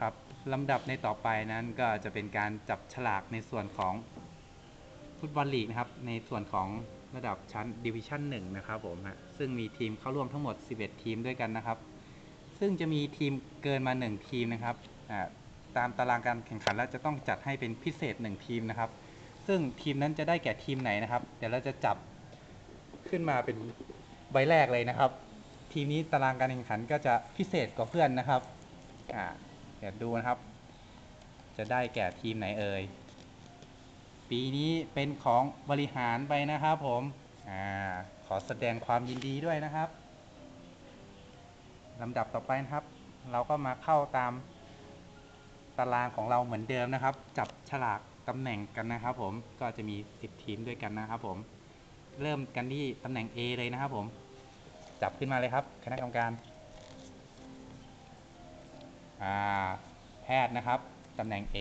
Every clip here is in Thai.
ครับลำดับในต่อไปนั้นก็จะเป็นการจับฉลากในส่วนของฟุตบอลลีกนะครับ ในส่วนของระดับชั้นดิวิชั่น1นะครับผมฮะซึ่งมีทีมเข้าร่วมทั้งหมด 11 ทีมด้วยกันนะครับ ซึ่งจะมีทีมเกินมา 1 ทีมนะครับอ่าตามตารางการแข่งขันแล้วจะต้องจัดให้เป็นพิเศษ 1 ทีมนะครับ ซึ่งทีมนั้นจะได้แก่ทีมไหนนะครับ เดี๋ยวเราจะจับขึ้นมาเป็นใบแรกเลยนะครับ ทีมนี้ตารางการแข่งขันก็จะพิเศษกว่าเพื่อนนะครับอ่า ดี๋ยวดูนะครับ จะได้แก่ทีมไหนเอ่ย ปีนี้เป็นของบริหารไปนะครับผม อ่า ขอแสดงความยินดีด้วยนะครับลำดับต่อไปนะครับ เราก็มาเข้าตามตารางของเราเหมือนเดิมนะครับ จับฉลากตำแหน่งกันนะครับ ผม ก็จะมี 10 ทีมด้วยกันนะครับ ผม เริ่มกันที่ตำแหน่ง A เลยนะครับ ผม จับขึ้นมาเลยครับ คณะกรรมการ แพทย์นะครับตำแหน่ง A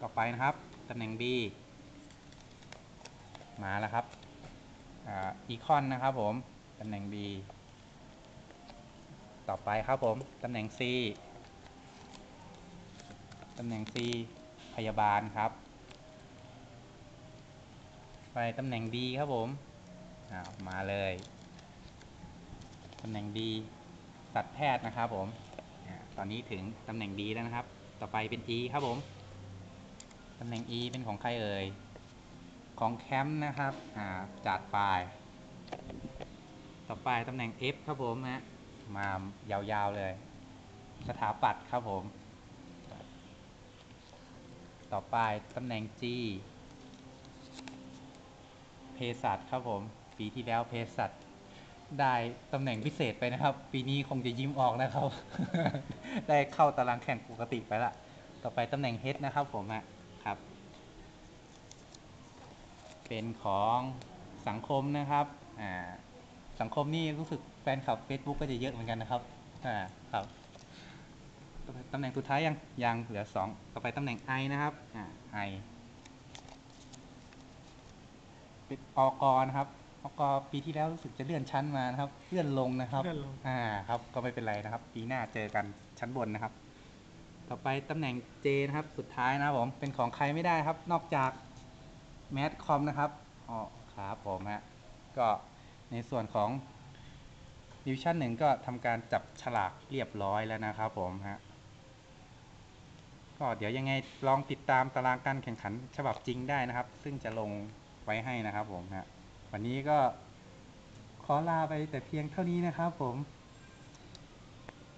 ต่อไปนะครับตำแหน่ง B มาแล้วครับอีคอนนะครับผมตำแหน่ง B ต่อไปครับผมตำแหน่ง C ตำแหน่ง C พยาบาลครับ ไปตำแหน่ง D ครับผมมาเลยตำแหน่ง D สัตวแพทย์นะครับผมตอนนี้ถึงตำแหน่ง D แล้วนะครับ ต่อไปเป็น E ครับผมตำแหน่ง E เป็นของใครเอ่ย ของแคมป์นะครับจัดไป ต่อไปตำแหน่ง F ครับผมฮะมายาวๆเลย สถาปัตย์ครับผม ต่อไปตำแหน่ง G เภสัชครับผม ปีที่แล้วเภสัช ได้ตำแหน่งพิเศษไปนะครับ ปีนี้คงจะยิ้มออกนะครับ ได้เข้าตารางแข่งปกติไปละต่อไปตำแหน่ง H นะครับผมฮะครับ เป็นของสังคมนะครับอ่าสังคมนี่รู้สึกแฟนคลับ Facebook ก็จะเยอะเหมือนกันนะครับอ่าครับต่อไปตำแหน่งสุดท้ายยังยังเหลือสองต่อไปตำแหน่ง I นะครับอ่า I เป็นอกนะครับ อกปีที่แล้วรู้สึกจะเลื่อนชั้นมานะครับ เลื่อนลงนะครับเลื่อนลง อ่าครับก็ไม่เป็นไรนะครับ ปีหน้าเจอกันชั้นบนนะครับ ต่อไปตำแหน่ง J นะครับ สุดท้ายนะครับผมเป็นของใครไม่ได้ครับ นอกจากแมสคอมนะครับอ๋อครับผมฮะก็ในส่วนของดิวิชั่นหนึ่งก็ทำการจับฉลากเรียบร้อยแล้วนะครับผมฮะก็เดี๋ยวยังไงลองติดตามตารางการแข่งขันฉบับจริงได้นะครับ ซึ่งจะลงไว้ให้นะครับผมฮะ วันนี้ก็ขอลาไปแต่เพียงเท่านี้นะครับผม